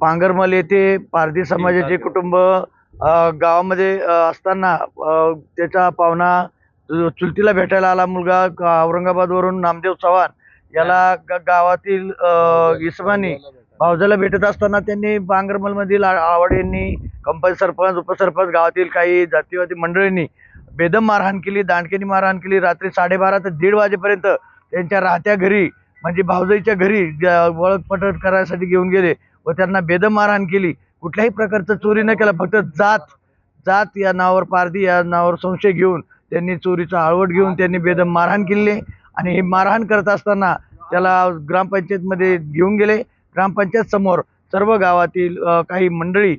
पांगरमल येथे पारधी समाजाचे कुटुंब गावामध्ये असताना त्याचा पाहुणा चुलतीला भेटायला आला मुलगा औरंगाबादवरून नामदेव चव्हाण. याला गावातील इसमानी भावजाला भेटत असताना त्यांनी पांगरमलमधील आवड यांनी कंपनी सरपंच उपसरपंच गावातील काही जातीवादी मंडळींनी बेदम मारहाण केली दांडकेनी मारहाण केली. रात्री साडेबारा ते दीड वाजेपर्यंत त्यांच्या राहत्या घरी म्हणजे भावजाईच्या घरी ज- ओळख पटत करायसाठी घेऊन गेले व त्यांना बेदम मारहाण केली. कुठल्याही प्रकारचं चोरी न केला फक्त जात जात या नावावर पारधी या नावावर संशय घेऊन त्यांनी चोरीचा आळवट घेऊन त्यांनी बेदम मारहाण केली आणि हे मारहाण करत असताना त्याला ग्रामपंचायतमध्ये घेऊन गेले. ग्रामपंचायत समोर सर्व गावातील काही मंडळी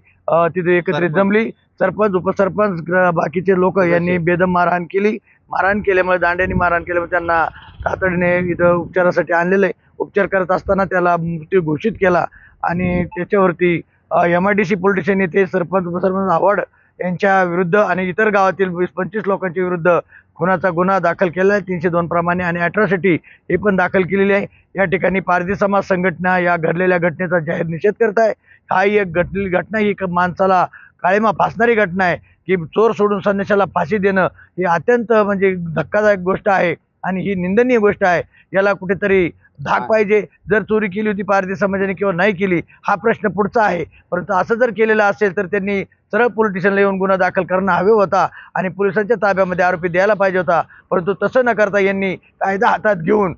तिथे एकत्रित जमली. सरपंच उपसरपंच बाकीचे लोक यांनी बेदम मारहाण केली. मारहाण केल्यामुळे दांड्याने मारहाण केल्यामुळे त्यांना तातडीने इथं उपचारासाठी आणलेलं आहे. उपचार करत असताना त्याला मृत्यू घोषित केला आणि त्याच्यावरती M I D C police station येथे सरपंच सरपंच आव्हाड यांच्या विरुद्ध आणि इतर गावातील वीस पंचवीस लोकांच्या विरुद्ध खुनाचा गुन्हा दाखल केला आहे. तीनशे दोन प्रमाणे आणि अट्रॉसिटी हे पण दाखल केलेली आहे. या ठिकाणी पारधी समाज संघटना या घडलेल्या घटनेचा जाहीर निषेध करत आहे. हा ही एक घटलेली घटना ही एक माणसाला काळीमा फासणारी घटना आहे. की चोर सोडून संदेशाला फाशी देणं ही अत्यंत म्हणजे धक्कादायक गोष्ट आहे. आणि ही निंदनीय गोष्ट आहे. याला कुठेतरी धाक पाहिजे. जर चोरी केली होती पारधी समाजाने किंवा नाही केली हा प्रश्न पुढचा आहे. परंतु असं जर केलेलं असेल तर त्यांनी सरळ पोलीस स्टेशनला येऊन गुन्हा दाखल करणं हवे होता आणि पोलिसांच्या ताब्यामध्ये आरोपी द्यायला पाहिजे होता. परंतु तसं न करता यांनी कायदा हातात घेऊन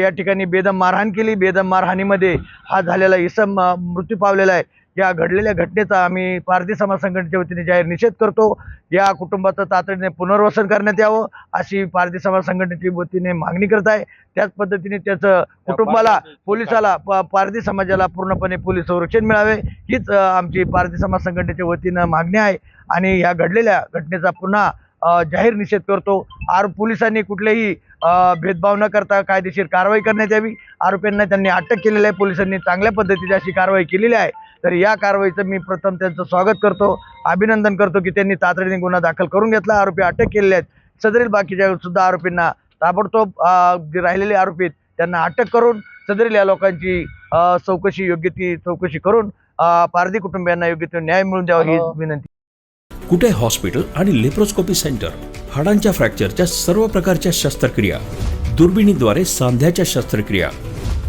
या ठिकाणी बेदम मारहाण केली. बेदम मारहाणीमध्ये हा झालेला इसम मृत्यू पावलेला आहे. या घडलेल्या घटनेचा आम्ही पारधी समाज संघटनेच्या वतीने जाहीर निषेध करतो या कुटुंबाचं तातडीने पुनर्वसन करण्यात यावं अशी पारधी समाज संघटनेच्या वतीने मागणी करत आहे. त्याच पद्धतीने त्याचं कुटुंबाला पोलिसाला प- पारधी समाजाला पूर्णपणे पोलीस संरक्षण मिळावे हीच आमची पारधी समाज संघटनेच्या वतीनं मागणी आहे. आणि या घडलेल्या घटनेचा पुन्हा जाहीर निषेध करतो. आर पोलिसांनी कुठलेही भेदभाव न करता कायदेशीर कारवाई करण्यात यावी. आरोपींना त्यांनी अटक केलेली आहे. पोलिसांनी चांगल्या पद्धतीची अशी कारवाई केलेली आहे. तर या कारवाईचं मी प्रथम त्यांचं स्वागत करतो. अभिनंदन करतो की त्यांनी तातडीने गुन्हा दाखल करून घेतला. आरोपी अटक केलेले आहेत. सदरील बाकीच्या सुद्धा आरोपींना ताबडतोब जे राहिलेले आरोपी आहेत त्यांना अटक करून सदरील या लोकांची चौकशी योग्य ती चौकशी करून पारधी कुटुंबियांना योग्य तो न्याय मिळून द्यावा ही विनंती. कुटे हॉस्पिटल आणि लेप्रोस्कोपी सेंटर? हाडांच्या फ्रॅक्चरच्या सर्व प्रकारच्या शस्त्रक्रिया दुर्बिणीद्वारे सांध्याच्या शस्त्रक्रिया